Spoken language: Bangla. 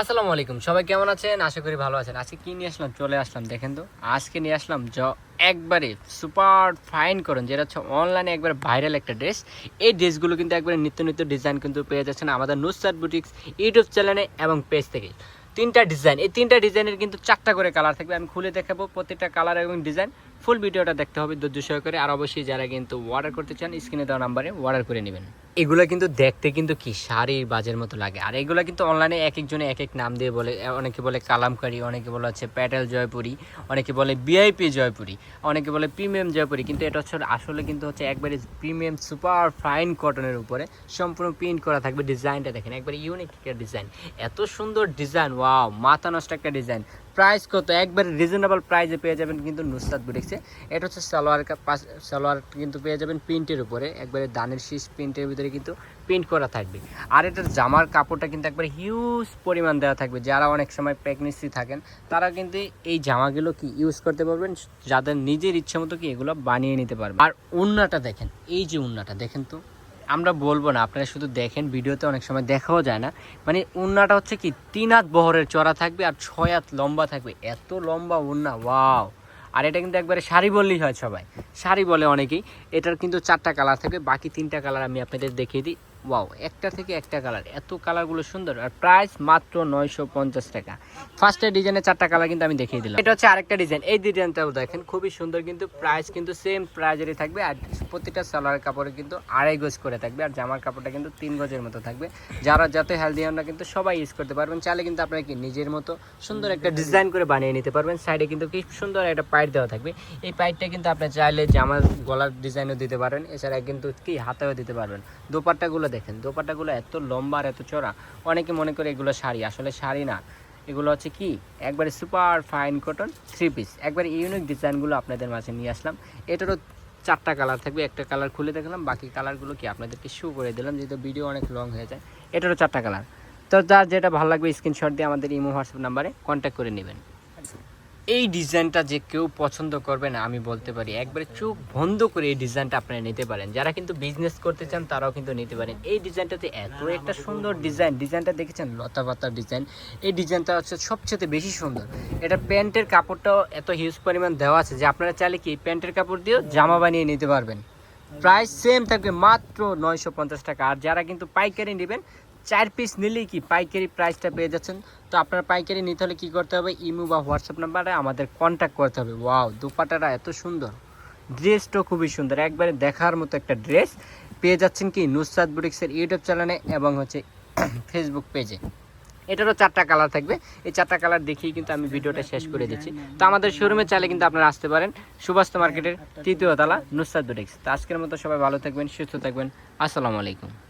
আসসালামু আলাইকুম, সবাই কেমন আছেন? আশা করি ভালো আছেন। আজকে কি নিয়ে আসলাম? চলে আসলাম, দেখেন তো। আজকে নিয়ে আসলাম জ, একবারে সুপার ফাইন করুন, যেটা হচ্ছে অনলাইনে একবার ভাইরাল একটা ড্রেস। এই ড্রেসগুলো কিন্তু একবারে নিত্য নিত্য ডিজাইন কিন্তু পেয়ে যাচ্ছেন আমাদের নুসার বুটিক্স, ইউটিউব চ্যানেলে এবং পেজ থেকে। তিনটা ডিজাইন, এই তিনটা ডিজাইনের কিন্তু চারটা করে কালার থাকবে, আমি খুলে দেখাবো প্রত্যেকটা কালার এবং ডিজাইন। ফুল ভিডিওটা দেখতে হবে ধৈর্য সহকারে। আর অবশ্যই যারা কিন্তু অর্ডার করতে চান স্ক্রিনে দেওয়া নাম্বারে অর্ডার করে নেবেন। এগুলো কিন্তু দেখতে কিন্তু কি শাড়ির বাজের মতো লাগে। আর এগুলো কিন্তু অনলাইনে এক একজনে এক এক নাম দিয়ে বলে, অনেকে বলে কালামকারি, অনেকে বলে হচ্ছে প্যাটেল জয়পুরি, অনেকে বলে বিআইপি জয়পুরি, অনেকে বলে প্রিমিয়াম জয়পুরি। কিন্তু এটা হচ্ছে আসলে কিন্তু হচ্ছে একবারে প্রিমিয়াম সুপার ফাইন কটনের উপরে সম্পূর্ণ প্রিন্ট করা থাকবে ডিজাইনটা দেখেন, একবারে ইউনিক একটা ডিজাইন এত সুন্দর ডিজাইন ওয়াও মাথা নষ্ট একটা ডিজাইন প্রাইস কত? একবারে রিজনেবল প্রাইসে পেয়ে যাবেন কিন্তু নুসরাত বুটিক্সে এটা হচ্ছে সালোয়ার সালোয়ার কিন্তু পেয়ে যাবেন প্রিন্টের উপরে। একবারে দানের শীষ প্রিন্টের ভিতরে কিন্তু প্রিন্ট করা থাকবে। আর এটার জামার কাপড়টা কিন্তু একবারে হিউজ পরিমাণ দেওয়া থাকবে। যারা অনেক সময় প্রেগনেন্সি থাকেন, তারা কিন্তু এই জামাগুলো কি ইউজ করতে পারবেন? যাদের নিজের ইচ্ছে মতো কি এগুলো বানিয়ে নিতে পারবেন। আর উন্নাটা দেখেন, এই যে উন্নাটা দেখেন তো। আমরা বলব না, আপনারা শুধু দেখেন, ভিডিওতে অনেক সময় দেখাও যায় না। মানে উন্নাটা হচ্ছে কি, তিন হাত বহরের চড়া থাকবে আর ছয় হাত লম্বা থাকবে। এত লম্বা উন্না ওয়াও আর এটা কিন্তু একবারে শাড়ি বললেই হয় সবাই। শাড়ি বলে অনেকেই। এটার কিন্তু চারটা কালার থাকে বাকি তিনটা কালার আমি আপনাদের দেখিয়ে দিই। ওয়াও একটা থেকে একটা কালার এত কালারগুলো সুন্দর। আর প্রাইস মাত্র নয়শো পঞ্চাশ টাকা। ফার্স্টের ডিজাইনের চারটা কালার কিন্তু আমি দেখিয়ে দিলাম। এটা হচ্ছে আরেকটা ডিজাইন এই ডিজাইনটাও দেখেন, খুবই সুন্দর কিন্তু প্রাইস কিন্তু সেম প্রাইজেরই থাকবে। আর প্রতিটা সালোয়ার কাপড়ে কিন্তু আড়াই গজ করে থাকবে। আর জামার কাপড়টা কিন্তু তিন গজের মতো থাকবে। যারা যাতে হেলদি না কিন্তু সবাই ইউজ করতে পারবেন। চাইলে কিন্তু আপনারা কি নিজের মতো সুন্দর একটা ডিজাইন করে বানিয়ে নিতে পারবেন। সাইডে কিন্তু কি সুন্দর একটা পাইট দেওয়া থাকবে। এই পাইটটা কিন্তু আপনি চাইলে জামার গলার ডিজাইনও দিতে পারেন। এছাড়া কিন্তু কি হাতেও দিতে পারবেন। দোপাট্টাগুলো দেখেন, দোপাট্টাগুলো এত লম্বা আর এত চড়া অনেকে মনে করে এগুলো শাড়ি, আসলে শাড়ি না। এগুলো হচ্ছে কি? একবারে super fine cotton three piece একবারে ইউনিক ডিজাইনগুলো আপনাদের মাঝে নিয়ে আসলাম। এটারও চারটা কালার থাকবে, একটা কালার খুলে দেখলাম, বাকি কালারগুলো কি আপনাদেরকে শো করে দিলাম, যেহেতু ভিডিও অনেক লং হয়ে যায়। এটারও চারটা কালার। তো যার যেটা ভালো লাগবে স্ক্রিনশট দিয়ে আমাদের ইমো হোয়াটসঅ্যাপ নাম্বারে কন্ট্যাক্ট করে নেবেন। এই ডিজাইনটা যে কেউ পছন্দ করবে না, আমি বলতে পারি। একবারে চোখ বন্ধ করে এই ডিজাইনটা আপনারা নিতে পারেন। যারা কিন্তু বিজনেস করতে চান, তারাও কিন্তু নিতে পারেন। এই ডিজাইনটাতে এত একটা সুন্দর ডিজাইন ডিজাইনটা দেখেছেন? লতা পাতার ডিজাইন এই ডিজাইনটা হচ্ছে সবচেয়ে বেশি সুন্দর। এটা প্যান্টের কাপড়টাও এত হিউজ পরিমাণ দেওয়া আছে যে আপনারা চাইলে কি প্যান্টের কাপড় দিয়েও জামা বানিয়ে নিতে পারবেন। প্রাইস সেম থাকবে মাত্র নয়শো পঞ্চাশ টাকা। আর যারা কিন্তু পাইকারি নেবেন চার পিস নিলেই কি পাইকারি প্রাইসটা পেয়ে যাচ্ছেন। তো আপনার পাইকারি নিতে হলে কী করতে হবে? ইমো বা হোয়াটসঅ্যাপ নাম্বারে আমাদের কন্ট্যাক্ট করতে হবে। ওয়াও দুপাটাটা এত সুন্দর। ড্রেসটাও খুবই সুন্দর। একবারে দেখার মতো একটা ড্রেস পেয়ে যাচ্ছেন কি নুসরাত বুটিক্সের ইউটিউব চ্যানেলে এবং হচ্ছে ফেসবুক পেজে এটারও চারটা কালার থাকবে। এই চারটা কালার দেখিয়ে কিন্তু আমি ভিডিওটা শেষ করে দিচ্ছি। তো আমাদের শোরুমে চাইলে কিন্তু আপনারা আসতে পারেন। সুভাষ মার্কেটের তৃতীয় তালা নুসরাত বুটিক্স। তো আজকের মতো সবাই ভালো থাকবেন, সুস্থ থাকবেন। আসসালামু আলাইকুম।